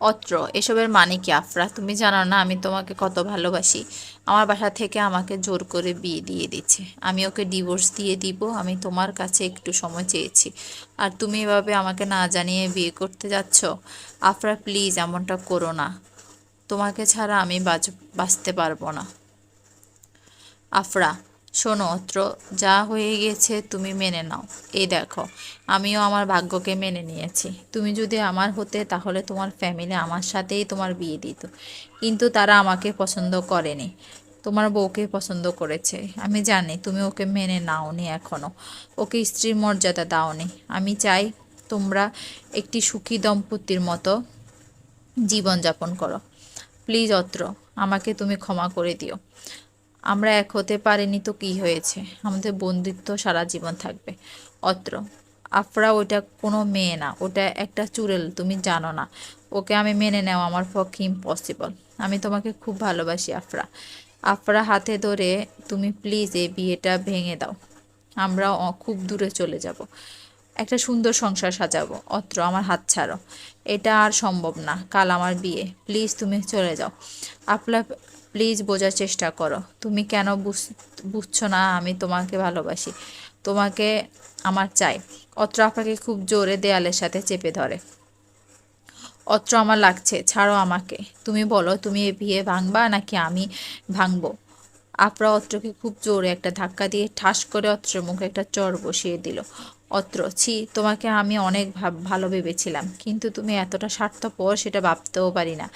অত্র, এসবের মানে কি আফরা? তুমি জানো না, আমি তোমাকে কত ভালোবাসি। আমার বাসা থেকে আমাকে জোর করে বিয়ে দিয়ে দিচ্ছে। আমি ওকে ডিভোর্স দিয়ে দিব, আমি তোমার কাছে একটু সময় চেয়েছি। আর তুমি এভাবে আমাকে না জানিয়ে বিয়ে করতে যাচ্ছ? আফরা, প্লিজ এমনটা করো না। তোমাকে ছাড়া আমি বাঁচ বাঁচতে পারব না। আফরা শোনো অত্র, যা হয়ে গেছে তুমি মেনে নাও। এই দেখো, আমিও আমার ভাগ্যকে মেনে নিয়েছি। তুমি যদি আমার হতে, তাহলে তোমার ফ্যামিলি আমার সাথেই তোমার বিয়ে দিত। কিন্তু তারা আমাকে পছন্দ করেনি। তোমার বউকে পছন্দ করেছে। আমি জানি তুমি ওকে মেনে নাওনি এখনও ওকে স্ত্রীর মর্যাদা দাওনি। আমি চাই তোমরা একটি সুখী দম্পতির মতো জীবনযাপন করো। প্লিজ অত্র, আমাকে তুমি ক্ষমা করে দিও। আমরা এক হতে পারিনি তো কি হয়েছে? আমাদের বন্ধুত্ব সারা জীবন থাকবে। অত্র, আফরা ওটা কোনো মেয়ে না, ওটা একটা চুড়েল, তুমি জানো না। ওকে আমি মেনে নেওয়া আমার পক্ষে ইম্পসিবল আমি তোমাকে খুব ভালোবাসি, আফরা। আফরা হাতে ধরে, তুমি প্লিজ এই বিয়েটা ভেঙে দাও। আমরা খুব দূরে চলে যাব। একটা সুন্দর সংসার সাজাবো। অত্র আমার হাত ছাড়ো। এটা আর সম্ভব না। কাল আমার বিয়ে। প্লিজ তুমি চলে যাও। আপলা প্লিজ বোঝার চেষ্টা করো। তুমি কেন বুঝ- বুঝছ না আমি তোমাকে ভালোবাসি? তোমাকে আমার চাই। অত্র আপনাকে খুব জোরে দেয়ালের সাথে চেপে ধরে। অত্র আমার লাগছে। ছাড়ো আমাকে। তুমি বলো, তুমি এ বিয়ে ভাঙবা নাকি আমি ভাঙবো? আপরা অত্রকে খুব জোরে একটা ধাক্কা দিয়ে ঠাস করে অত্রের মুখে একটা চর বসিয়ে দিল। অত্র। ছি, তোমাকে আমি অনেক ভালো ভেবেছিলাম। কিন্তু তুমি এতটা স্বার্থপর সেটা ভাবতেও পারি না।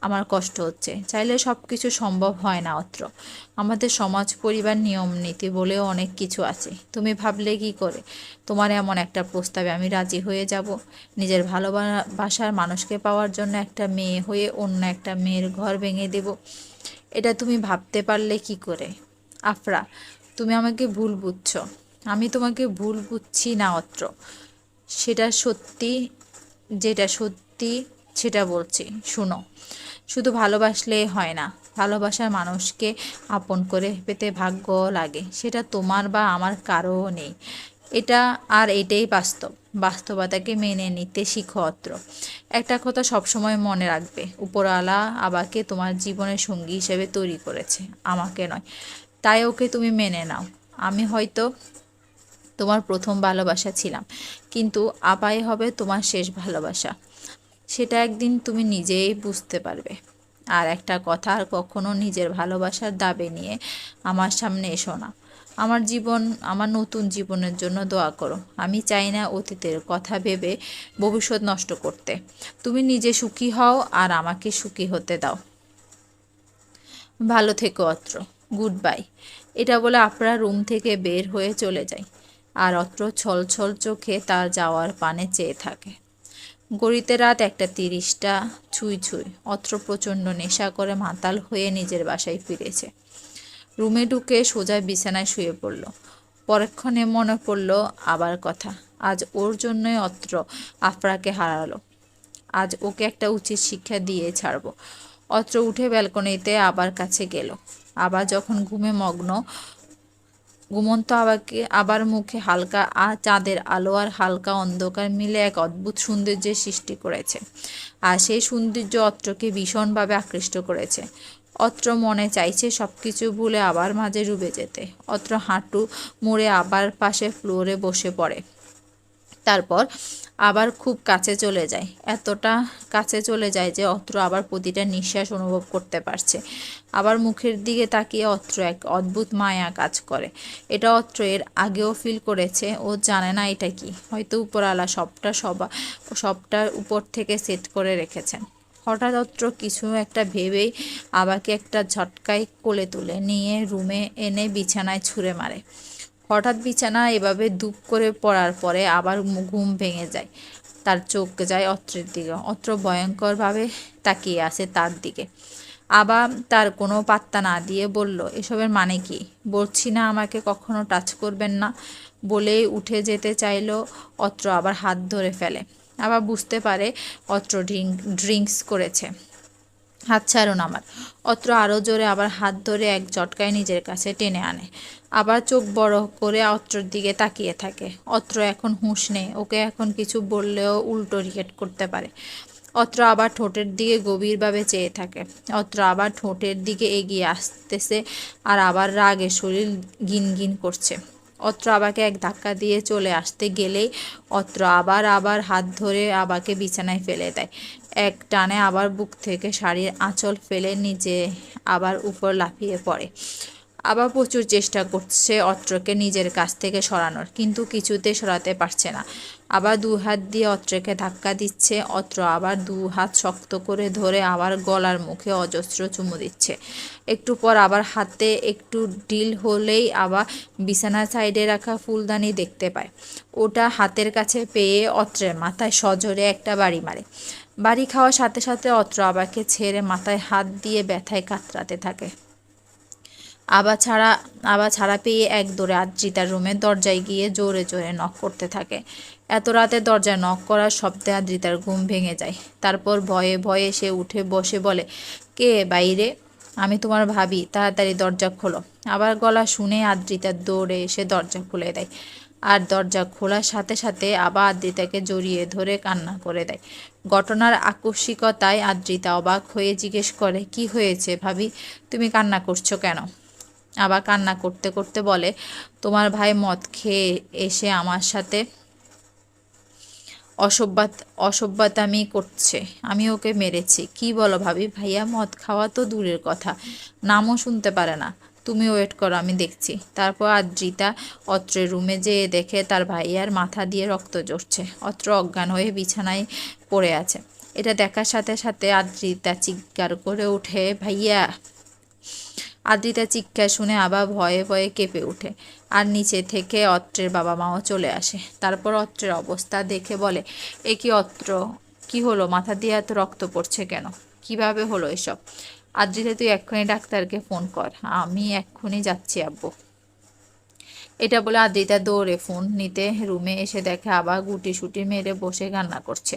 আমার কষ্ট হচ্ছে। চাইলে সব কিছু সম্ভব হয় না, অত্র। আমাদের সমাজ, পরিবার, নিয়ম, নীতি বলেও অনেক কিছু আছে। তুমি ভাবলে কি করে? তোমার এমন একটা প্রস্তাবে আমি রাজি হয়ে যাব। নিজের ভালোবাসার মানুষকে পাওয়ার জন্য একটা মেয়ে হয়ে অন্য একটা মেয়ের ঘর ভেঙে দেব। এটা তুমি ভাবতে পারলে কি করে? আফরা, তুমি আমাকে ভুল বুঝছ। আমি তোমাকে ভুল বুঝছি না অত্র। সেটা সত্যি, যেটা সত্যি, সেটা বলছি। শুনো, শুধু ভালোবাসলে হয় না, ভালোবাসার মানুষকে আপন করে পেতে ভাগ্য লাগে। সেটা তোমার বা আমার কারও নেই। এটা আর এটাই বাস্তব। বাস্তবতাকে মেনে নিতে শিখো অত্র। একটা কথা সবসময় মনে রাখবে, উপরওয়ালা আবাকে তোমার জীবনের সঙ্গী হিসেবে তৈরি করেছে। আমাকে নয়, তাই ওকে তুমি মেনে নাও। আমি হয়তো তোমার প্রথম ভালোবাসা ছিলাম। কিন্তু আপাই হবে তোমার শেষ ভালোবাসা। সেটা একদিন তুমি নিজেই বুঝতে পারবে। আর একটা কথা, আর কখনো নিজের ভালোবাসার দাবি নিয়ে আমার সামনে এসো না। আমার জীবন, আমার নতুন জীবনের জন্য দোয়া করো। আমি চাই না অতীতের কথা ভেবে ভবিষ্যৎ নষ্ট করতে। তুমি নিজে সুখী হও আর আমাকে সুখী হতে দাও। ভালো থেকো অত্র। Good bye. এটা বলে আপনার রুম থেকে বের হয়ে চলে যায় আর অত্র ছল ছল চোখে তার যাওয়ার পানে চেয়ে থাকে। গড়িতে রাত একটা তিরিশটা, ছুঁই ছুঁই, অত্র প্রচণ্ড নেশা করে মাতাল হয়ে নিজের বাসায় ফিরেছে। রুমে ঢুকে সোজা বিছানায় শুয়ে পড়ল। পরক্ষণে মনে পড়ল আবার কথা। আজ ওর জন্যই অত্র আফরাকে হারালো। আজ ওকে একটা উচিত শিক্ষা দিয়ে ছাড়বো। অত্র উঠে ব্যালকনিতে আবার কাছে গেল। আবার যখন ঘুমে মগ্ন ঘুমন্ত আবাকে আবার মুখে হালকা আ চাঁদের আলো আর হালকা অন্ধকার মিলে এক অদ্ভুত সৌন্দর্যের সৃষ্টি করেছে। আর সেই সৌন্দর্য অত্রকে ভীষণভাবে আকৃষ্ট করেছে। অত্র মনে চাইছে সব কিছু ভুলে আবার মাঝে ডুবে যেতে। অত্র হাঁটু মুড়ে আবার পাশে ফ্লোরে বসে পড়ে। তারপর আবার খুব কাছে চলে যায়। এতটা কাছে চলে যায় যে অত্র আবার প্রতিটা নিঃশ্বাস অনুভব করতে পারছে। আবার মুখের দিকে তাকিয়ে অত্র এক অদ্ভুত মায়া কাজ করে। এটা অত্র এর আগেও ফিল করেছে, ও জানে না এটা কি। হয়তো উপরওয়ালা সবটা সবা সবটা উপর থেকে সেট করে রেখেছেন। হঠাৎ অত্র কিছু একটা ভেবেই আবাকে একটা ঝটকায় কোলে তুলে নিয়ে রুমে এনে বিছানায় ছুঁড়ে মারে। হঠাৎ বিছানা এভাবে দুপ করে পড়ার পরে আবার ঘুম ভেঙে যায়। তার চোখ যায় অত্রের দিকে, অত্র ভয়ঙ্করভাবে তাকিয়ে আছে তার দিকে। আবার তার কোনো পাত্তা না দিয়ে বলল, এসবের মানে কি? বলছি না আমাকে কখনো টাচ করবেন না? বলেই উঠে যেতে চাইলো অত্র, আবার হাত ধরে ফেলে। আবার বুঝতে পারে অত্র ড্রিঙ্ক ড্রিঙ্কস করেছে। হাত ছাড়ুন আমার। অত্র আরও জোরে আবার হাত ধরে এক চটকায় নিজের কাছে টেনে আনে। আবার চোখ বড় করে অত্রর দিকে তাকিয়ে থাকে। অত্র এখন হুঁশ নেই, ওকে এখন কিছু বললেও উল্টো রিয়েক্ট করতে পারে। অত্র আবার ঠোঁটের দিকে গভীরভাবে চেয়ে থাকে। অত্র আবার ঠোঁটের দিকে এগিয়ে আসতেছে আর আবার রাগে শরীর গিনগিন করছে। অত্র আবাকে এক ধাক্কা দিয়ে চলে আসতে গেলেই অত্র আবার আবার হাত ধরে আবাকে বিছানায় ফেলে দেয়। এক টানে আবার বুক থেকে শাড়ির আঁচল ফেলে নিজে আবার উপর লাফিয়ে পড়ে। আবার প্রচুর চেষ্টা করছে অত্রকে নিজের কাছ থেকে সরানোর, কিন্তু কিছুতে সরাতে পারছে না। আবার দু হাত দিয়ে অত্রকে ধাক্কা দিচ্ছে, অত্র আবার দু হাত শক্ত করে ধরে আবার গলার মুখে অজস্র চুমু দিচ্ছে। একটু পর আবার হাতে একটু ডিল হলেই আবার বিছানার সাইডে রাখা ফুলদানি দেখতে পায়। ওটা হাতের কাছে পেয়ে অত্রের মাথায় সজোরে একটা বাড়ি মারে। বাড়ি খাওয়ার সাথে সাথে অত্র আবাকে ছেড়ে মাথায় হাত দিয়ে ব্যথায় কাতরাতে থাকে। আবার ছাড়া আবার ছাড়া পেয়ে এক দৌড়ে আদ্রিতার রুমের দরজায় গিয়ে জোরে জোরে নখ করতে থাকে। এত রাতে দরজায় নখ করার শব্দে আদ্রিতার ঘুম ভেঙে যায়। তারপর ভয়ে ভয়ে সে উঠে বসে বলে, কে বাইরে? আমি তোমার ভাবি, তাড়াতাড়ি দরজা খোলো। আবার গলা শুনে আদ্রিতা দৌড়ে এসে দরজা খুলে দেয়। আর দরজা খোলার সাথে সাথে আবার আদ্রিতাকে জড়িয়ে ধরে কান্না করে দেয়। ঘটনার আকস্মিকতায় আদ্রিতা অবাক হয়ে জিজ্ঞেস করে, কি হয়েছে ভাবি? তুমি কান্না করছ কেন? আবার কান্না করতে করতে বলে, তোমার ভাই মদ খেয়ে এসে আমার সাথে অসভ্যাত, অসভ্যতামি করছে। আমি ওকে মেরেছি। কি বলো ভাবি? ভাইয়া, মদ খাওয়া তো দূরের কথা। নামও শুনতে পারে না। তুমি ওয়েট করো, আমি দেখছি। তারপর আদ্রিতা অত্রের রুমে যেয়ে দেখে তার ভাইয়ার মাথা দিয়ে রক্ত জড়ছে অত্র অজ্ঞান হয়ে বিছানায় পড়ে আছে। এটা দেখার সাথে সাথে আদ্রিতা চিৎকার করে উঠে ভাইয়া আদ্রিতা চিৎকার শুনে আবার ভয়ে ভয়ে কেঁপে ওঠে। আর নিচে থেকে অত্রের বাবা মাও চলে আসে। তারপর অত্রের অবস্থা দেখে বলে, এ কি অত্র? কি হলো? মাথা দিয়ে এত রক্ত পড়ছে কেন? কীভাবে হলো এসব? আদ্রিতা, তুই এক্ষুনি ডাক্তারকে ফোন কর। আমি এক্ষুনি যাচ্ছি, আব্বু। এটা বলে আদ্রিতা দৌড়ে ফোন নিতে রুমে এসে দেখে আবার গুটি সুটি মেরে বসে কান্না করছে।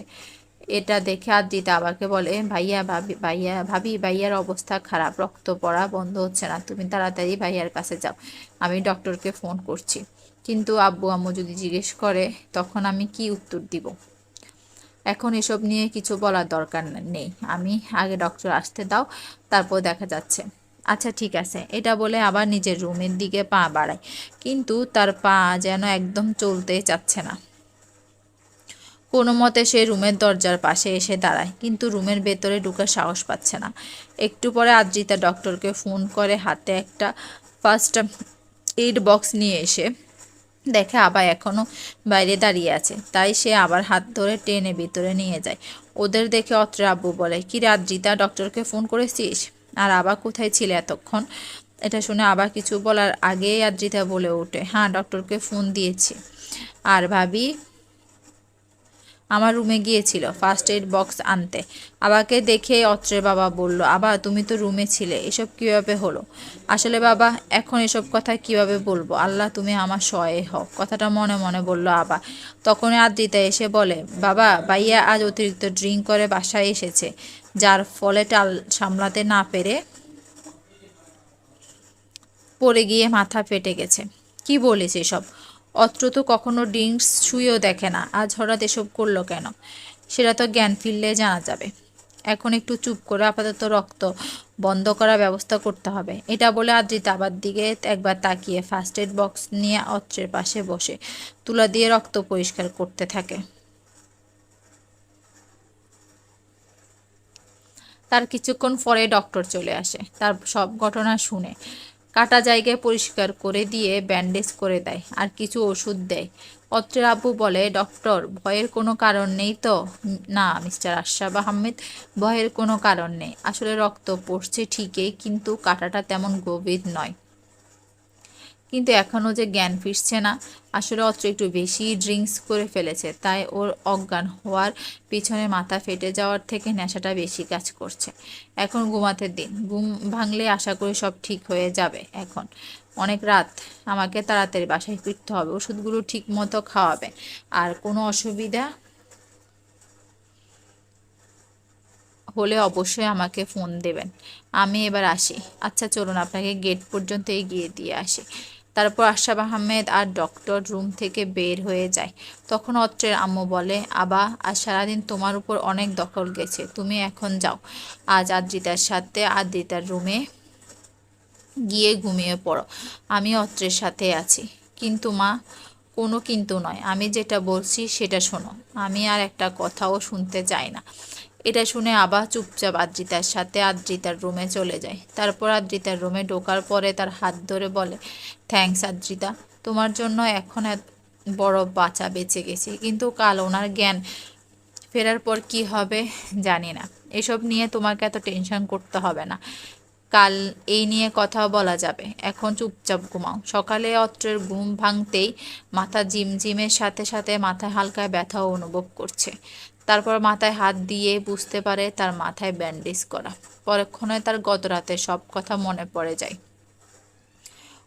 এটা দেখে আদ্রিতা আবাকে বলে, ভাইয়া, ভাবি ভাইয়া, ভাবি, ভাইয়ার অবস্থা খারাপ, রক্ত পড়া বন্ধ হচ্ছে না, তুমি তাড়াতাড়ি ভাইয়ার কাছে যাও, আমি ডক্টরকে ফোন করছি। কিন্তু আব্বু, আম্মু যদি জিজ্ঞেস করে, তখন আমি কি উত্তর দিব? এখন এসব নিয়ে কিছু বলার দরকার নেই। আমি আগে ডক্টর আসতে দাও, তারপর দেখা যাচ্ছে। আচ্ছা ঠিক আছে। এটা বলে আবার নিজের রুমের দিকে পা বাড়ায়, কিন্তু তার পা যেন একদম চলতে চাচ্ছে না। কোনো মতে সে রুমের দরজার পাশে এসে দাঁড়ায়, কিন্তু রুমের ভেতরে ঢুকার সাহস পাচ্ছে না। একটু পরে আদ্রিতা ডক্টরকে ফোন করে হাতে একটা ফার্স্ট এইড বক্স নিয়ে এসে দেখে আবার এখনও বাইরে দাঁড়িয়ে আছে। তাই সে আবার হাত ধরে টেনে ভিতরে নিয়ে যায়। ওদের দেখে অত্রে আব্বু বলে কি রে আদ্রিতা, ডক্টরকে ফোন করেছিস? আর আবার কোথায় ছিল এতক্ষণ? এটা শুনে আবার কিছু বলার আগেই আদ্রিতা বলে ওঠে হ্যাঁ ডক্টরকে ফোন দিয়েছি। আর ভাবি আমার রুমে গিয়েছিল ফার্স্ট এড বক্স আনতে। আবাকে দেখে অত্রের বাবা বলল, আবা, তুমি তো রুমে ছিলে, এসব কীভাবে হলো? আসলে বাবা, এখন এসব কথা কীভাবে বলব? আল্লাহ, তুমি আমার সয়ে হও। কথাটা মনে মনে বলল আবা। তখন আদ্রিতা এসে বলে, বাবা, ভাইয়া আজ অতিরিক্ত ড্রিঙ্ক করে বাসায় এসেছে। যার ফলে টাল সামলাতে না পেরে পড়ে গিয়ে মাথা ফেটে গেছে। কি বলেছে এসব? অত্র তো কখনো ড্রিঙ্কস ছুঁয়েও দেখে না, আজ হঠাৎ এসব করল কেন? সেটা তো জ্ঞান ফিরলে জানা যাবে। এখন একটু চুপ করে আপাতত রক্ত বন্ধ করার ব্যবস্থা করতে হবে। এটা বলে আদ্রিতা আবার দিকে একবার তাকিয়ে ফার্স্ট এড বক্স নিয়ে অত্রের পাশে বসে তুলা দিয়ে রক্ত পরিষ্কার করতে থাকে। তার কিছুক্ষণ পরে ডক্টর চলে আসে। তার সব ঘটনা শুনে কাটা জায়গায় পরিষ্কার করে দিয়ে ব্যান্ডেজ করে দেয় আর কিছু ওষুধ দেয়। অত্রের আব্বু বলে, ডক্টর, ভয়ের কোনো কারণ নেই তো? না, মিস্টার আশরাফ আহমেদ, ভয়ের কোনো কারণ নেই। আসলে রক্ত পড়ছে ঠিকই, কিন্তু কাটাটা তেমন গভীর নয়। কিন্তু এখনও যে জ্ঞান ফিরছে না। আসলে অত্র একটু বেশি ড্রিঙ্কস করে ফেলেছে। তাই ওর অজ্ঞান হওয়ার পিছনে মাথা ফেটে যাওয়ার থেকে নেশাটা বেশি কাজ করছে। এখন ঘুমাতে দিন। ঘুম ভাঙলে আশা করি সব ঠিক হয়ে যাবে এখন। অনেক রাত। আমাকে তাড়াতাড়ি বাসায় ফিরতে হবে। ওষুধগুলো ঠিক মতো খাওয়াবে আর কোনো অসুবিধা হলে অবশ্যই আমাকে ফোন দেবেন। আমি এবার আসি। আচ্ছা চলুন আপনাকে গেট পর্যন্ত এগিয়ে দিয়ে আসি। তারপর আশরাফ আহমেদ আর ডক্টর রুম থেকে বের হয়ে যায়। তখন অত্রের আম্মু বলে, আবা, আজ সারাদিন তোমার উপর অনেক দখল গেছে, তুমি এখন যাও। আজ আদ্রিতার সাথে আদ্রিতার রুমে গিয়ে ঘুমিয়ে পড়ো। আমি অত্রের সাথে আছি। কিন্তু মা, কোনো কিন্তু নয়। আমি যেটা বলছি সেটা শোনো। আমি আর একটা কথাও শুনতে চাই না। এটা শুনে আবার চুপচাপ আদ্রিতার সাথে আদ্রিতার রুমে চলে যায়। তারপর আদ্রিতার রুমে ঢোকার পরে তার হাত ধরে বলে থ্যাঙ্কস আদ্রিতা। তোমার জন্য এখন বড় বাচ্চা বেঁচে গেছে। কিন্তু কাল ওনার জ্ঞান ফেরার পর কি হবে জানি না। এসব নিয়ে তোমাকে এত টেনশন করতে হবে না। কাল এই নিয়ে কথা বলা যাবে। এখন চুপচাপ ঘুমাও। সকালে অত্রের ঘুম ভাঙতেই মাথা ঝিমঝিমের সাথে সাথে মাথায় হালকা ব্যথাও অনুভব করছে। তারপর মাথায় হাত দিয়ে বুঝতে পারে তার মাথায় ব্যান্ডেজ করা। পরক্ষণে তার গত রাতে সব কথা মনে পড়ে যায়।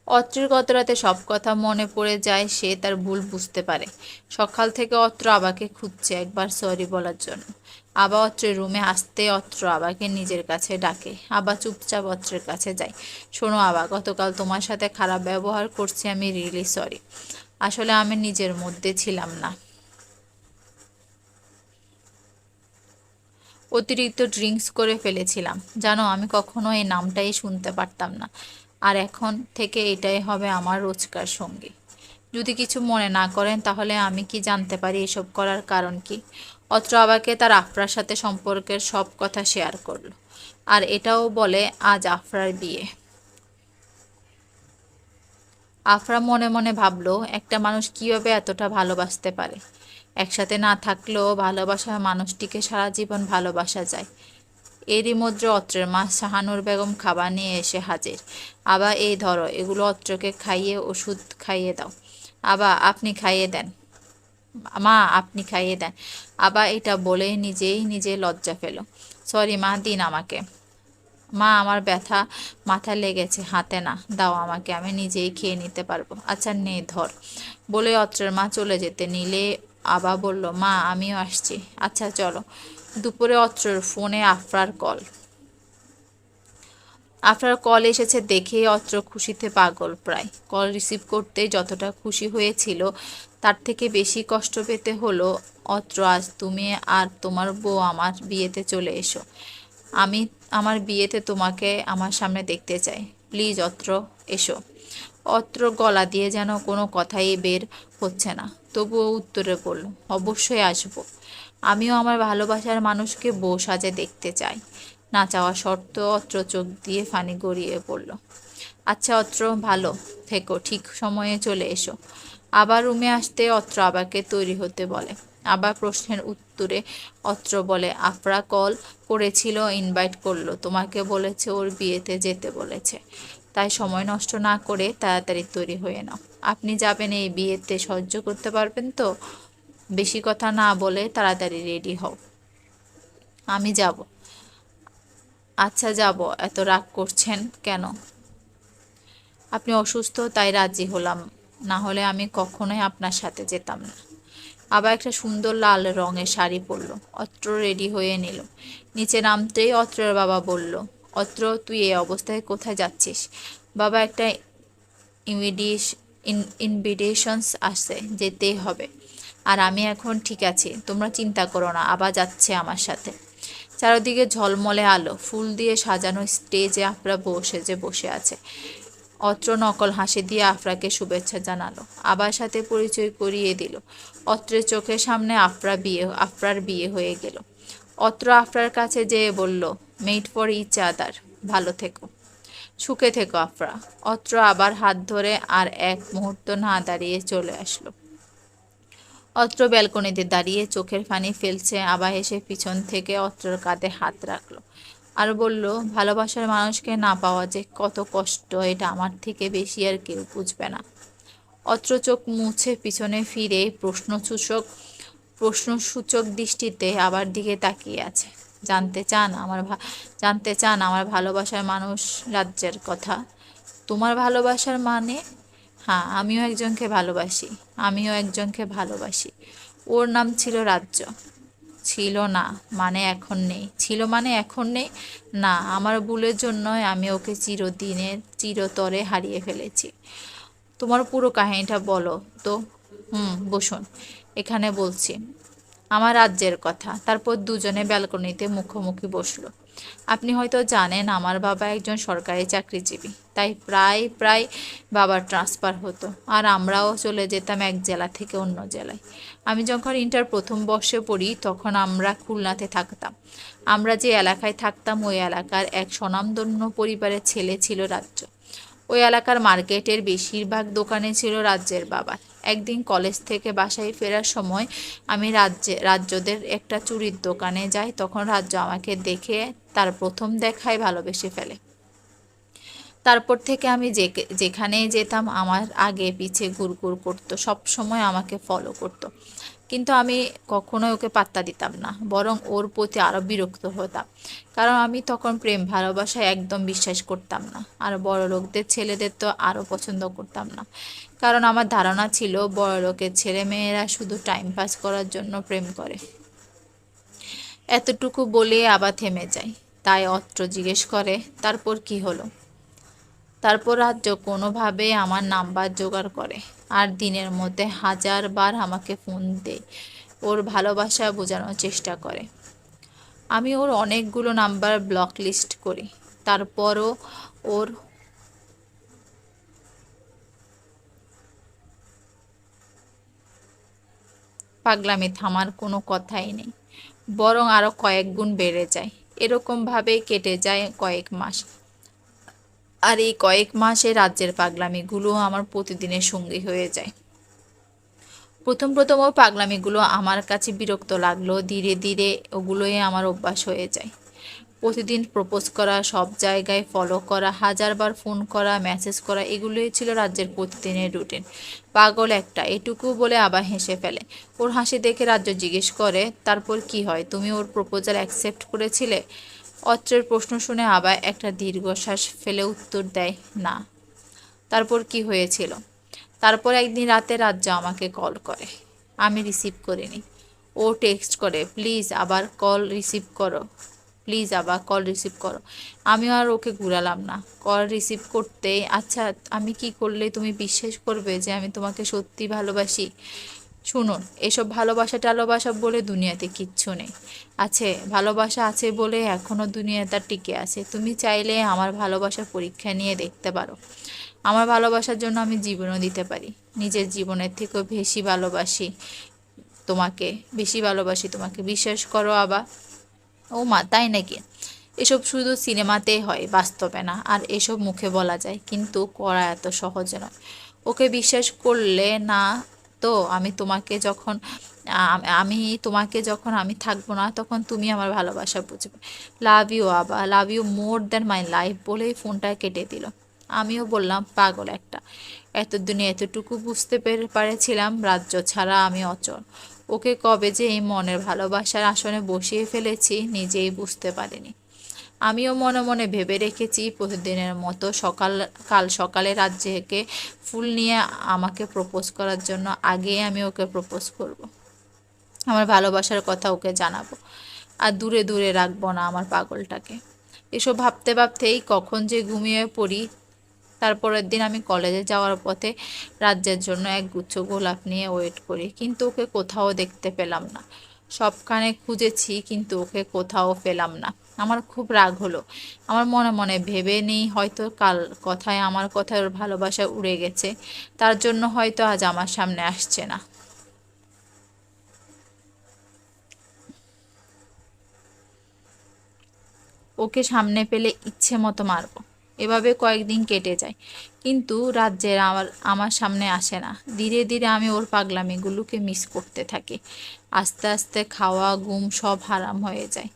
অত্রের গত রাতে সব কথা মনে পড়ে যায়, সে তার ভুল বুঝতে পারে। সকাল থেকে অত্র আবাকে খুঁজছে একবার, সরি বলার জন্য। আবা অত্রের রুমে আসতে অত্র আবাকে নিজের কাছে ডাকে। আবা চুপচাপ অত্রের কাছে যায়। শোনো আবা, গতকাল তোমার সাথে খারাপ ব্যবহার করছি, আমি রিয়েলি সরি আসলে আমি নিজের মধ্যে ছিলাম না। অতিরিক্ত ড্রিঙ্কস করে ফেলেছিলাম। জানো, আমি কখনো এই নামটাই শুনতে পারতাম না। আর এখন থেকে এটাই হবে আমার রোজকার সঙ্গী। যদি কিছু মনে না করেন, তাহলে আমি কি জানতে পারি এসব করার কারণ কি? অত্র আবাকে তার আফরার সাথে সম্পর্কের সব কথা শেয়ার করল। আর এটাও বলে, আজ আফরার বিয়ে। আফরা মনে মনে ভাবলো, একটা মানুষ কীভাবে এতটা ভালোবাসতে পারে? একসাথে না থাকলেও ভালোবাসার মানুষটিকে সারা জীবন ভালোবাসা যায়। এরই মধ্যে অত্রের মা শাহানুর বেগম খাবার নিয়ে এসে হাজির। আবা, এই ধরো, এগুলো অত্রকে খাইয়ে, ওষুধ খাইয়ে দাও। আবা, আপনি খাইয়ে দেন। মা, আপনি খাইয়ে দেন। আবা, এটা বলে নিজেই নিজে লজ্জা পেল। সরি মা, দিন আমাকে। মা, আমার ব্যথা মাথা লেগেছে, হাতে না। দাও আমাকে, আমি নিজেই খেয়ে নিতে পারব। আচ্ছা নে, ধর। বলে অত্রের মা চলে যেতে নিলে আবা বলল, মা, আমিও আসছি। আচ্ছা চলো। দুপুরে অত্রর ফোনে আফরার কল। আফরার কল এসেছে দেখেই অত্র খুশিতে পাগল প্রায়। কল রিসিভ করতেই যতটা খুশি হয়েছিল, তার থেকে বেশি কষ্ট পেতে হলো, অত্র, আজ তুমি আর তোমার বউ আমার বিয়েতে চলে এসো। আমি আমার বিয়েতে তোমাকে আমার সামনে দেখতে চাই। প্লিজ, অত্র, এসো। অত্র গলা দিয়ে যেন কোনো কথাই বের হচ্ছে না। তবুও উত্তরে বলল, অবশ্যই আসব। আমিও আমার ভালোবাসার মানুষকে বউ সাজে দেখতে চাই। না চাওয়া শর্ত অত্র চোখ দিয়ে ফানি গড়িয়ে পড়ল আচ্ছা অত্র, ভালো থেকো, ঠিক সময়ে চলে এসো। আবার রুমে আসতে অত্র আবাকে তৈরি হতে বলে। আবার প্রশ্নের উত্তরে অত্র বলে আফরা কল করেছিল, ইনভাইট করল, তোমাকে বলেছে ওর বিয়েতে যেতে বলেছে। তাই সময় নষ্ট না করে তাড়াতাড়ি তৈরি হয়ে নাও। আপনি যাবেন এই বিয়েতে সহ্য করতে পারবেন তো? বেশি কথা না বলে তাড়াতাড়ি রেডি হও। আমি যাব। আচ্ছা যাব। এত রাগ করছেন কেন? আপনি অসুস্থ, তাই রাজি হলাম। না হলে আমি কখনোই আপনার সাথে যেতাম না। আবার একটা সুন্দর লাল রঙের শাড়ি পরলো। অত্র রেডি হয়ে নিল। নিচে নামতেই অত্রের বাবা বলল, অত্র, তুই এই অবস্থায় কোথায় যাচ্ছিস? বাবা একটা ইনভিডিশ ইনভিটেশনস আসছে যেতেই হবে। আর আমি এখন ঠিক আছি, তোমরা চিন্তা করো না, আবার যাচ্ছে আমার সাথে। চারদিকে ঝলমলে আলো, ফুল দিয়ে সাজানো স্টেজে আফরা বসে, যে বসে আছে। অত্র নকল হাসি দিয়ে আফরাকে শুভেচ্ছা জানালো, আবার সাথে পরিচয় করিয়ে দিল। অত্রের চোখের সামনে আফরা বিয়ে, আফরার বিয়ে হয়ে গেল। অত্র আফরার কাছে যেয়ে বলল মেড ফর ইচ আদার ভালো থেকো। সুখে থেকো আফরা। অত্র আবার হাত ধরে আর এক মুহূর্ত না দাঁড়িয়ে চলে আসলো। অত্র ব্যালকনিতে দাঁড়িয়ে চোখের পানি ফেলছে, আবার এসে পিছন থেকে অত্রর কাঁধে হাত রাখল আর বলল, ভালোবাসার মানুষকে না পাওয়া যে কত কষ্ট, এটা আমার থেকে বেশি আর কেউ বুঝবে না। অত্র চোখ মুছে পিছনে ফিরে প্রশ্নসূচক প্রশ্নসূচক দৃষ্টিতে আবার দিকে তাকিয়ে আছে। জানতে চান আমার জানতে চান আমার ভালোবাসার মানুষ রাজ্যের কথা। তোমার ভালোবাসার মানে? হ্যাঁ আমিও একজনকে ভালোবাসি, আমিও একজনকে ভালোবাসি। ওর নাম ছিল রাজ্য। ছিল না মানে এখন নেই। ছিল মানে এখন নেই? না, আমার ভুলের জন্যই আমি ওকে চিরদিনের, চিরতরে হারিয়ে ফেলেছি। তোমার পুরো কাহিনীটা বলো তো। হুম, বসুন। এখানে বলছি আমার রাজ্যের কথা। তারপর দুজনে ব্যালকনিতে মুখোমুখি বসল। আপনি হয়তো জানেন, আমার বাবা একজন সরকারি চাকরিজীবী। তাই প্রায় প্রায় বাবার ট্রান্সফার হতো। আর আমরাও চলে যেতাম এক জেলা থেকে অন্য জেলায়। আমি যখন ইন্টার প্রথম বর্ষে পড়ি, তখন আমরা খুলনাতে থাকতাম। আমরা যে এলাকায় থাকতাম, ওই এলাকার এক স্বনামধন্য পরিবারের ছেলে ছিল রাজ্য। ওই এলাকার মার্কেটের বেশিরভাগ দোকানে ছিল রাজ্যের বাবার। একদিন কলেজ থেকে বাসায় ফেরার সময় আমি রাজ্যে, রাজ্যদের একটা চুরির দোকানে যাই, তখন রাজ্য আমাকে দেখে তার প্রথম দেখায় ভালোবেসে ফেলে। তারপর থেকে আমি যে, যেখানেই যেতাম আমার আগে পিছে ঘুরঘুর করতো, সব সময় আমাকে ফলো করতো। কিন্তু আমি কখনোই ওকে পাত্তা দিতাম না, বরং ওর প্রতি আরও বিরক্ত হতাম। কারণ আমি তখন প্রেম ভালোবাসায় একদম বিশ্বাস করতাম না, আর বড় লোকদের ছেলেদের তো আরও পছন্দ করতাম না। কারণ আমার ধারণা ছিল বড় লোকের ছেলে মেয়েরা শুধু টাইম পাস করার জন্য প্রেম করে। এতটুকু বলে আবার থেমে যায়। তাই অত্র জিজ্ঞেস করে, তারপর কি হলো? তারপর রাজ্য কোনোভাবে আমার নাম্বার জোগাড় করে আর দিনের মধ্যে হাজারবার আমাকে ফোন দেয়। ওর ভালোবাসা বোঝানোর চেষ্টা করে। আমি ওর অনেকগুলো নাম্বার ব্লক লিস্ট করি। তারপরও ওর পাগলামি থামার কোনো কথাই নেই। বরং আরও কয়েক গুণ বেড়ে যায়। এরকমভাবে কেটে যায় কয়েক মাস। আর এই কয়েক মাসে রাজ্যের পাগলামিগুলো আমার প্রতিদিনের সঙ্গী হয়ে যায়। প্রথম প্রথম পাগলামিগুলো আমার কাছে বিরক্ত লাগল। ধীরে ধীরে ওগুলোই আমার অভ্যাস হয়ে যায়। প্রতিদিন প্রপোজ করা, সব জায়গায় ফলো করা, হাজারবার ফোন করা মেসেজ করা, এগুলোই ছিল রাজ্যের প্রতিদিনের রুটিন পাগল একটা, এটুকু বলে আবার হেসে ফেলে। ওর হাসি দেখে রাজ্য জিজ্ঞেস করে, তারপর কি হয়? তুমি ওর প্রপোজাল অ্যাকসেপ্ট করেছিলে? অত্রের প্রশ্ন শুনে আবার একটা দীর্ঘশ্বাস ফেলে উত্তর দেয়, না। তারপর কি হয়েছিল? তারপর একদিন রাতে রাজ্য আমাকে কল করে। আমি রিসিভ করিনি। ও টেক্সট করে প্লিজ আবার কল রিসিভ করো। প্লিজ আবার কল রিসিভ করো। আমিও আর ওকে ঘুরালাম না। কল রিসিভ করতে আচ্ছা আমি কি করলে তুমি বিশ্বাস করবে যে আমি তোমাকে সত্যি ভালোবাসি? শুনুন, এসব ভালোবাসা টালোবাসা বলে দুনিয়াতে কিচ্ছু নেই। আছে, ভালোবাসা আছে বলে এখনও দুনিয়াটা টিকে আছে। তুমি চাইলে আমার ভালোবাসার পরীক্ষা নিয়ে দেখতে পারো। আমার ভালোবাসার জন্য আমি জীবনও দিতে পারি। নিজের জীবনের থেকেও বেশি ভালোবাসি তোমাকে, বেশি ভালোবাসি তোমাকে। বিশ্বাস করো আবার ও মা, তাই নাকি? এসব শুধু সিনেমাতেই হয়, বাস্তবে না। আর এসব মুখে বলা যায়, কিন্তু করা এত সহজ নয়। ওকে বিশ্বাস করলে না তো আমি তোমাকে যখন আমি তোমাকে যখন আমি থাকব না, তখন তুমি আমার ভালোবাসা বুঝবে। লাভ ইউ, আবা। Love you more than my life বলেই ফোনটা কেটে দিল। আমিও বললাম, পাগল একটা। এতদিনে এতটুকু বুঝতে পেরে, পারেছিলাম রাজ্য ছাড়া আমি অচল। ওকে কবে যে এই মনের ভালোবাসার আসনে বসিয়ে ফেলেছি, নিজেই বুঝতে পারিনি। আমিও মনে মনে ভেবে রেখেছি, প্রতিদিনের মতো সকাল, কাল সকালে রাজ্যকে ফুল নিয়ে আমাকে প্রপোজ করার জন্য আগে আমি ওকে প্রপোজ করব। আমার ভালোবাসার কথা ওকে জানাব। আর দূরে দূরে রাখব না আমার পাগলটাকে। এসব ভাবতে ভাবতেই কখন যে ঘুমিয়ে পড়ি তারপরের দিন আমি কলেজে যাওয়ার পথে রাজ্যের জন্য এক গুচ্ছ গোলাপ নিয়ে ওয়েট করি, কিন্তু ওকে কোথাও দেখতে পেলাম না। সবখানে খুঁজেছি, কিন্তু ওকে কোথাও পেলাম না। আমার খুব রাগ হলো। আমার মনে মনে ভেবে নেই, হয়তো কাল কথায় আমার কথায় ওর ভালোবাসা উড়ে গেছে। তার জন্য হয়তো আজ আমার সামনে আসছে না। ওকে সামনে পেলে ইচ্ছে মতো মারবো। এভাবে কয়েকদিন কেটে যায়। কিন্তু রাজ্যের আমার আমার সামনে আসে না। ধীরে ধীরে আমি ওর পাগলামিগুলোকে মিস করতে থাকি। আস্তে আস্তে খাওয়া, ঘুম সব হারাম হয়ে যায়।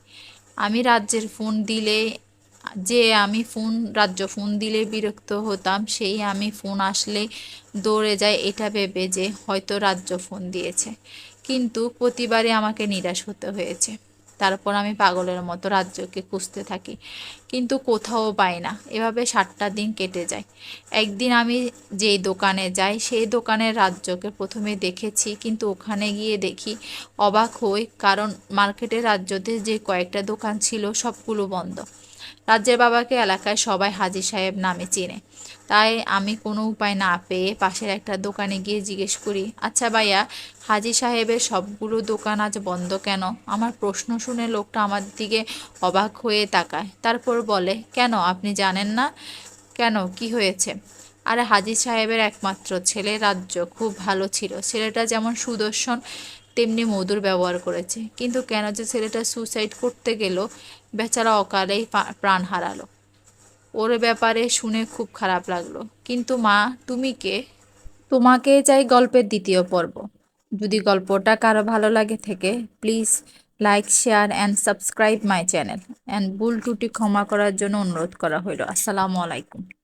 আমি রাজ্যের ফোন দিলে, যে আমি ফোন, রাজ্য ফোন দিলে বিরক্ত হতাম, সেই আমি ফোন আসলে দৌড়ে যায় এটা ভেবে যে হয়তো রাজ্য ফোন দিয়েছে। কিন্তু প্রতিবারে আমাকে নিরাশ হতে হয়েছে। তারপর আমি পাগলের মতো রাজ্যকে খুঁজতে থাকি। কিন্তু কোথাও পাই না। এভাবে সাতটা দিন কেটে যায়। একদিন আমি যেই দোকানে যাই, সেই দোকানের রাজ্যকে প্রথমে দেখেছি। কিন্তু ওখানে গিয়ে দেখি, অবাক হই, কারণ মার্কেটের রাজ্যতে যে কয়েকটা দোকান ছিল, সবগুলো বন্ধ। রাজ্যের বাবাকে এলাকায় সবাই হাজি সাহেব নামে চেনে। তাই আমি কোনো উপায় না পেয়ে পাশের একটা দোকানে গিয়ে জিজ্ঞেস করি আচ্ছা ভাইয়া, হাজি সাহেবের সবগুলো দোকান আজ বন্ধ কেন? আমার প্রশ্ন শুনে লোকটা আমার দিকে অবাক হয়ে তাকায়। তারপর বলে, কেন, আপনি জানেন না? কেন, কি হয়েছে? আরে, হাজি সাহেবের একমাত্র ছেলে রাজ্য খুব ভালো ছিল। ছেলেটা যেমন সুদর্শন, তেমনি মধুর ব্যবহার করেছে। কিন্তু কেন যে ছেলেটা সুসাইড করতে গেল, বেচারা অকালেই প্রাণ হারালো। ওর ব্যাপারে শুনে খুব খারাপ লাগল। কিন্তু মা, তুমি কে? তোমাকে চাই গল্পের দ্বিতীয় পর্ব। যদি গল্পটা কারও ভালো লাগে থেকে please like share and subscribe my channel and ভুল টুটি ক্ষমা করার জন্য অনুরোধ করা হইল। আসসালামু আলাইকুম।